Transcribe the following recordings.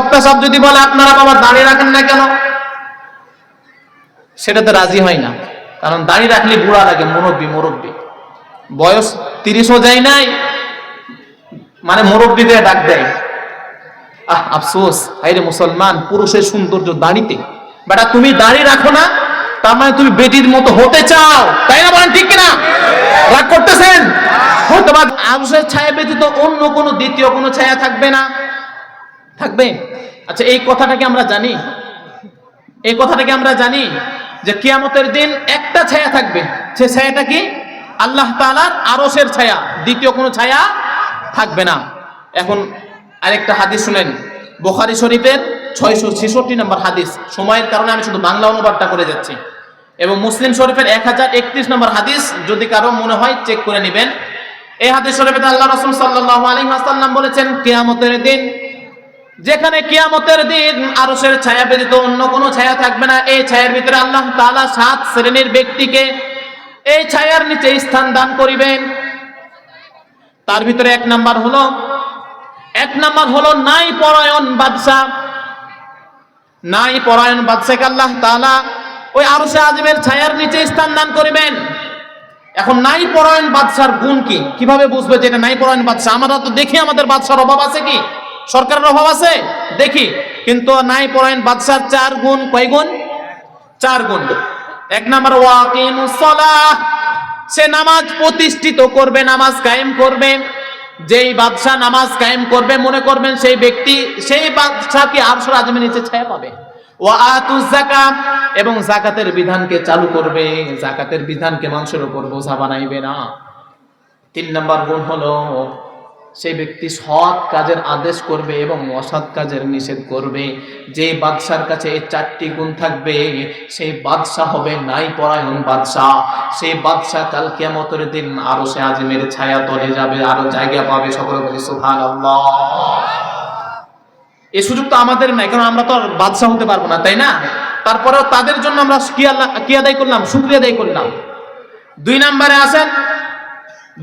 বক্তা সাহেব যদি বলে, আপনারা বাবা দাঁড়িয়ে রাখেন না কেন? সেটাতে রাজি হয় না। কারণ দাঁড়িয়ে রাখলে বুড়া লাগে, মুরব্বী মুরব্বী। বয়স তিরিশও যায় নাই মানে মুরব্বীদের ডাক দেয়। আহ, আফসোস হাইরে মুসলমান, পুরুষের সৌন্দর্য দাঁড়িতে। বেটা, তুমি দাঁড়িয়ে রাখো না, তার মানে তুমি বেটির মতো হতে চাও। তাই না বলেন ঠিক কিনা? রাগ করতেছেন? হয়তো বা আবসের ছায়া ব্যতীত অন্য কোনো দ্বিতীয় কোনো ছায়া থাকবে না। থাকবে। আচ্ছা এই কথাটাকে আমরা জানি। এই কথাটাকে আমরা জানি যে কিয়ামতের দিন একটা ছায়া থাকবে। সে ছায়াটা কি? আল্লাহ তাআলার আরশের ছায়া। দ্বিতীয় কোনো ছায়া থাকবে না। এখন আরেকটা হাদিস শুনেন। বোখারি শরীফের ছয়শো ছেষট্টি নম্বর হাদিস। সময়ের কারণে আমি শুধু বাংলা অনুবাদটা করে যাচ্ছি। এবং মুসলিম শরীফের এক হাজার একত্রিশ নম্বর হাদিস যদি কারও মনে হয় চেক করে নেবেন। এই হাদিস শরীফে আল্লাহ রসুল সাল্লাহ আলী বলেছেন, কেয়ামতের দিন যেখানে কিয়ামতের দিন আরশের ছায়া ব্যতীত অন্য কোনো ছায়া থাকবে না। এই ছায়ার ভিতরে আল্লাহ তালা সাত শ্রেণির ব্যক্তিকে এই ছায়ার নিচে স্থান দান করিবেন। তার ভিতরে এক নাম্বার হলো, এক নাম্বার হলো নাই পরায়ণ বাদশাহ। নাই পরায়ণ বাদশাকে আল্লাহ তাআলা ওই আরশে আজমের ছায়ার নিচে স্থান দান করিবেন। এখন নাই পরায়ণ বাদশার গুণ কি? কীভাবে বুঝবে যে এটা নাই পরায়ণ বাদশাহ? আমরা তো দেখি আমাদের বাদশার অভাব আছে কি? সরকারের অভাব আছে? দেখি। কিন্তু নাই পরায়ণ বাদশার চার গুণ কয় গুণ? চার গুণ। এক নাম্বার, ওয়াকিমুস সালাহ। সে নামাজ প্রতিষ্ঠিত করবে, নামাজ কায়েম করবে। যেই বাদশাহ নামাজ কায়েম করবে, মনে করবেন সেই ব্যক্তি, সেই বাদশাহকে আরশের আজমের নিচে ছায়া পাবে। এবং জাকাতের বিধানকে চালু করবে। জাকাতের বিধানকে মানুষের উপর বোঝা বানাইবে না। তিন নম্বর গুণ হলো সেই ব্যক্তি সৎ কাজের আদেশ করবে এবং অসৎ কাজের নিষেধ করবে। যে বাদশার কাছে এই চারটি গুণ থাকবে, সেই বাদশাহ হবে নাই পরায়ণ বাদশাহ। সেই বাদশাহ কাল কিয়ামতের দিন আরও সে আজমের ছায়া তলে যাবে, আরও জায়গা পাবে সকলে এই সুযোগ তো আমাদের নাই, কারণ আমরা তো আর বাদশাহ হতে পারব না, তাই না? তারপরেও তাদের জন্য আমরা কি আল্লাহ কি আদায় করলাম? শুক্রিয়া আদায় করলাম। দুই নম্বরে আসেন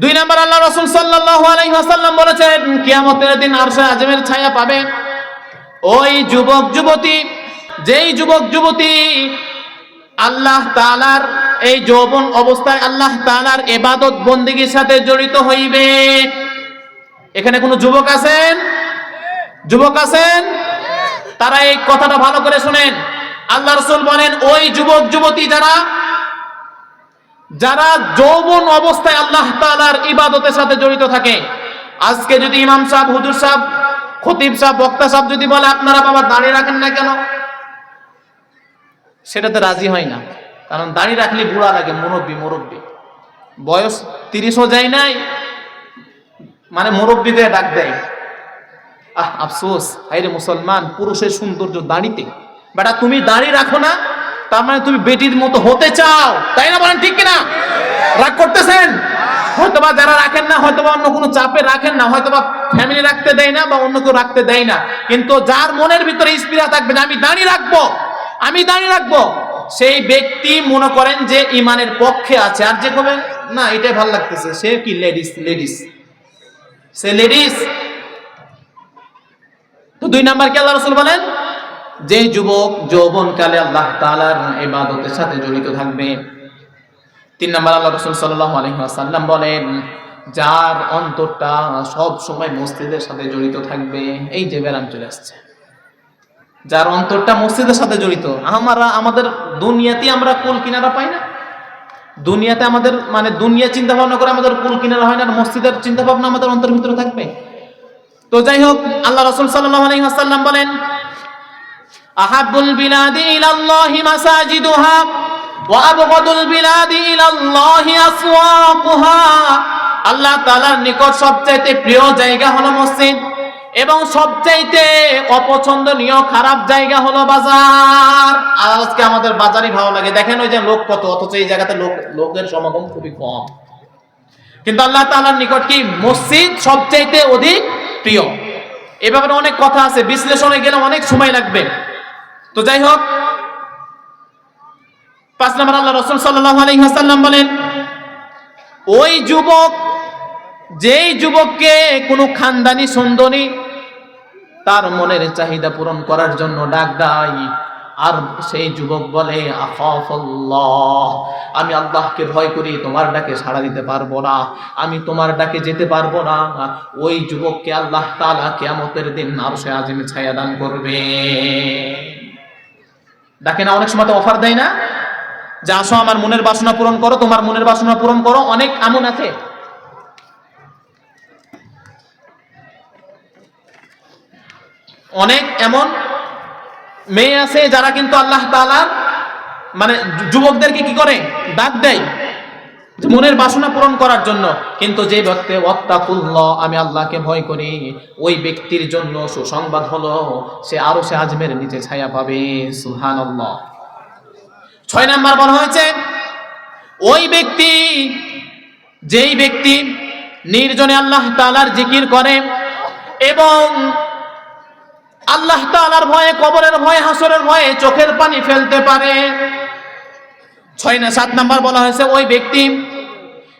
দুই নম্বর আল্লাহ রসুল সাল্লাল্লাহু আলাইহি ওয়াসাল্লাম বলেছেন, কিয়ামতের দিন আরশে আজমের ছায়া পাবে। ওই যুবক, যুবতী, যেই যুবক, যুবতী, আল্লাহ তাআলার এই যৌবন অবস্থায় আল্লাহ তাআলার ইবাদত বন্দেগীর সাথে জড়িত হইবে। এখানে কোনো যুবক আছেন? যুবক আছেন? তারা এই কথাটা ভালো করে শুনেন। আল্লাহ রসুল বলেন, ওই যুবক, যুবতী যারা যারা যৌবন অবস্থায় আল্লাহ তাআলার ইবাদতের সাথে জড়িত থাকে, আজকে যদি ইমাম সাহেব, হুজুর সাহেব, খতিব সাহেব, বক্তা সাহেব যদি বলে, আপনারা বাবা দাঁড়িয়ে রাখেন না কেন? সেটাতে রাজি হয় না। কারণ দাঁড়িয়ে রাখলে বুড়া লাগে, মুরব্বী মুরব্বী। বয়স তিরিশও যায় নাই মানে মুরব্বীদের ডাক দেয়। আহ, আফসোস হাইরে মুসলমান, পুরুষের সৌন্দর্য দাঁড়িতে। বেটা, তুমি দাঁড়িয়ে রাখো না তার মানে তুমি বেটির মতো হতে চাও। তাই না বলেন ঠিক কিনা? রাগ করতেছেন? হয়তোবা যারা রাখেন না, হয়তোবা অন্য কোনো চাপে রাখেন না, হয়তোবা ফ্যামিলি রাখতে দেয় না বা অন্য কেউ রাখতে দেয় না। কিন্তু যার মনের ভিতরে স্পিরা থাকবে না আমি দাঁড়িয়ে রাখব, আমি দাঁড়িয়ে রাখব। সেই ব্যক্তি মনে করেন যে ইমানের পক্ষে আছে। আর যে কবে? না, এটাই ভালো লাগতেছে। সে কি লেডিস লেডিস সে লেডিস তো দুই নাম্বার কি আল্লাহ রসুল বলেন? যে যুবক যৌবন কালে আল্লাহ তাআলার ইবাদতের সাথে জড়িত থাকবে, তিন নম্বর আল্লাহ রসুল সাল্লাল্লাহু আলাইহি ওয়াসাল্লাম বলেন, যার অন্তরটা সব সময় মসজিদের সাথে জড়িত থাকবে, এই যে ব্যারাম চলে আসছে। যার অন্তরটা মসজিদের সাথে জড়িত, আমরা, আমাদের দুনিয়াতে আমরা কুল কিনারা পাই না। দুনিয়াতে আমাদের মানে দুনিয়া চিন্তা ভাবনা করে আমাদের কুল কিনারা হয় না মসজিদের চিন্তা ভাবনা আমাদের অন্তর ভিতরে থাকবে। তো যাই হোক, আল্লাহ রসুল সাল্লাল্লাহু আলাইহি ওয়াসাল্লাম বলেন আহাবুল বিলাদি ইলাল্লাহি মাসাজিদুহা ওয়া আবগাদুল বিলাদি ইলাল্লাহি আসওয়াকুহা। আল্লাহ তাআলার নিকট সবচাইতে প্রিয় জায়গা হলো মসজিদ এবং সবচাইতে অপছন্দনীয় খারাপ জায়গা হলো বাজার। আর আজকে আমাদের বাজারই ভালো লাগে। দেখেন ওই যে লোক কত, অথচ এই জায়গাতে লোক, লোকের সমাগম খুবই কম। কিন্তু আল্লাহ তাআলার নিকট কি মসজিদ সবচাইতে অধিক প্রিয়? এ ব্যাপারে অনেক কথা আছে। বিশ্লেষণে গেলে অনেক সময় লাগবে। তো যাই হোক, পাঁচ নম্বর আল্লাহ রসুল আলাইহি বলেন, ওই যুবক, যেই যুবককে কোনো খানদানি সুন্দরী তার মনের চাহিদা পূরণ করার জন্য ডাক দেয়। আর সেই যুবক বলে আমি আল্লাহকে ভয় করি, তোমার ডাকে সাড়া দিতে পারব না, আমি তোমার ডাকে যেতে পারব না। ওই যুবককে আল্লাহ তাআলা কিয়ামতের দিন আরশে আজিমে ছায়া দান করবে। ডাকে না, অনেক সময় তো অফার দেয় না। যে আসো, আমার মনের বাসনা পূরণ করো, তোমার মনের বাসনা পূরণ করো, অনেক এমন আছে। অনেক এমন মেয়ে আছে যারা কিন্তু আল্লাহ তালা মানে যুবকদেরকে কি করে? ডাক দেয়। মনের বাসনা পূরণ করার জন্য। কিন্তু যে ব্যক্তি, ওয়াত্তাকুল্লাহ আমি আল্লাহকে ভয় করি, ওই ব্যক্তির জন্য সুসংবাদ হলো, সে আরও সে আজমের নিচে ছায়া পাবে। সুবহানাল্লাহ। ছয় নাম্বার বলা হয়েছে, ওই ব্যক্তি, যেই ব্যক্তি নির্জনে আল্লাহ তাআলার জিকির করে এবং আল্লাহ তাআলার ভয়ে, কবরের ভয়ে, হাসরের ভয়ে চোখের পানি ফেলতে পারে ছয় না সাত নাম্বার বলা হয়েছে, ওই ব্যক্তি,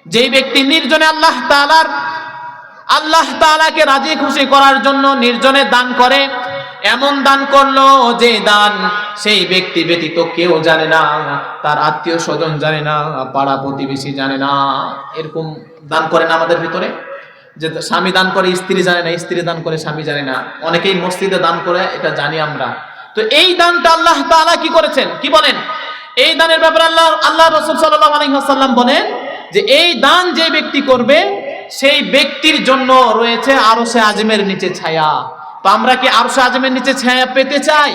যেই ব্যক্তি নির্জনে আল্লাহ তাআলার, আল্লাহ তাআলাকে রাজি খুশি করার জন্য নির্জনে দান করে, এমন দান করল যে দান সেই ব্যক্তি ব্যতীত কেউ জানে না, তার আত্মীয় স্বজন জানে না, পাড়া প্রতিবেশী জানে না। এরকম দান করে না আমাদের ভিতরে? যে স্বামী দান করে, স্ত্রী জানে না, স্ত্রী দান করে, স্বামী জানে না। অনেকেই মসজিদে দান করে, এটা জানি আমরা। তো এই দানটা আল্লাহ তাআলা কি করেছেন? কি বলেন? এই দানের ব্যাপারে আল্লাহ আল্লাহ রসুল সাল্লাহ আলহিহাসাল্লাম বলেন যে এই দান যে ব্যক্তি করবে, সেই ব্যক্তির জন্য রয়েছে আরও সে আজমের নিচে ছায়া। তো আমরা কি আরও সে আজমের নিচে ছায়া পেতে চাই?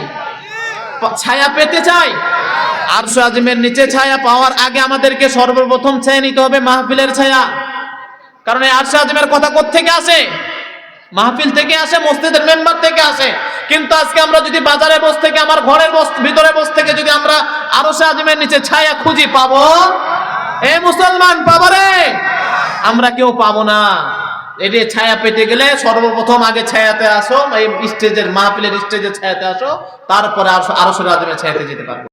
ছায়া পেতে চাই? আরশো আজমের নিচে ছায়া পাওয়ার আগে আমাদেরকে সর্বপ্রথম ছায়া নিতে হবে মাহফিলের ছায়া। কারণ এই আরশো আজমের কথা থেকে আসে? মাহফিল থেকে আসে, মসজিদের মেম্বার থেকে আসে। কিন্তু আজকে আমরা যদি বাজারে বস থেকে, আমার ঘরের বস ভিতরে বস থেকে যদি আমরা আরও আজমের নিচে ছায়া খুঁজি, পাবো? এ মুসলমান, পাবো রে? আমরা কেউ পাবো না। এটি ছায়া পেতে গেলে সর্বপ্রথম আগে ছায়াতে আসো, এই স্টেজের মাহফিলের স্টেজের ছায়াতে আসো, তারপরে আরও আরও আজমের ছায়াতে যেতে পারব।